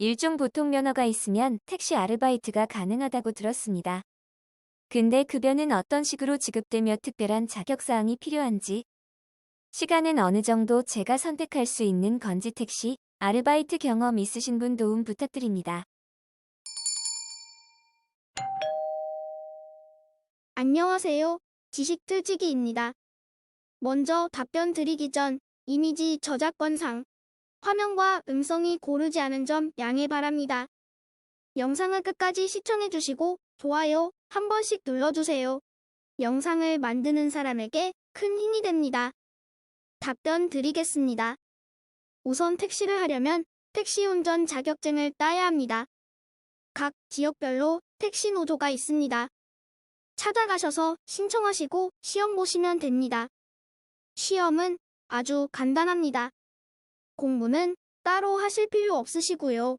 일종 보통 면허가 있으면 택시 아르바이트가 가능하다고 들었습니다. 근데 급여는 어떤 식으로 지급되며 특별한 자격사항이 필요한지, 시간은 어느 정도 제가 선택할 수 있는 건지 택시 아르바이트 경험 있으신 분 도움 부탁드립니다. 안녕하세요. 지식틀치기입니다. 먼저 답변 드리기 전 이미지 저작권상 화면과 음성이 고르지 않은 점 양해 바랍니다. 영상을 끝까지 시청해주시고 좋아요 한 번씩 눌러주세요. 영상을 만드는 사람에게 큰 힘이 됩니다. 답변 드리겠습니다. 우선 택시를 하려면 택시 운전 자격증을 따야 합니다. 각 지역별로 택시 노조가 있습니다. 찾아가셔서 신청하시고 시험 보시면 됩니다. 시험은 아주 간단합니다. 공부는 따로 하실 필요 없으시고요.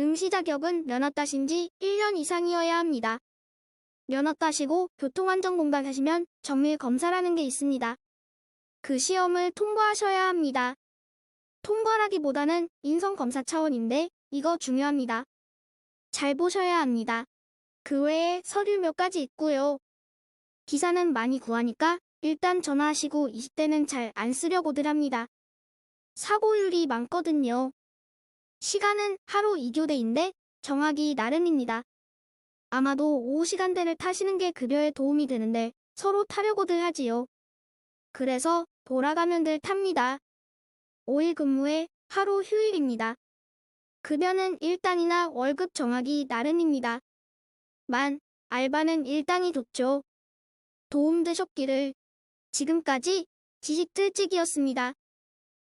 응시 자격은 면허 따신 지 1년 이상이어야 합니다. 면허 따시고 교통안전공단 하시면 정밀 검사라는 게 있습니다. 그 시험을 통과하셔야 합니다. 통과라기보다는 인성검사 차원인데 이거 중요합니다. 잘 보셔야 합니다. 그 외에 서류 몇 가지 있고요. 기사는 많이 구하니까 일단 전화하시고 20대는 잘 안 쓰려고들 합니다. 사고율이 많거든요. 시간은 하루 2교대인데 정하기 나름입니다. 아마도 오후 시간대를 타시는 게 급여에 도움이 되는데 서로 타려고들 하지요. 그래서 돌아가면들 탑니다. 5일 근무에 하루 휴일입니다. 급여는 일당이나 월급 정하기 나름입니다. 만, 알바는 일당이 좋죠. 도움되셨기를. 지금까지 지식틀찍이었습니다.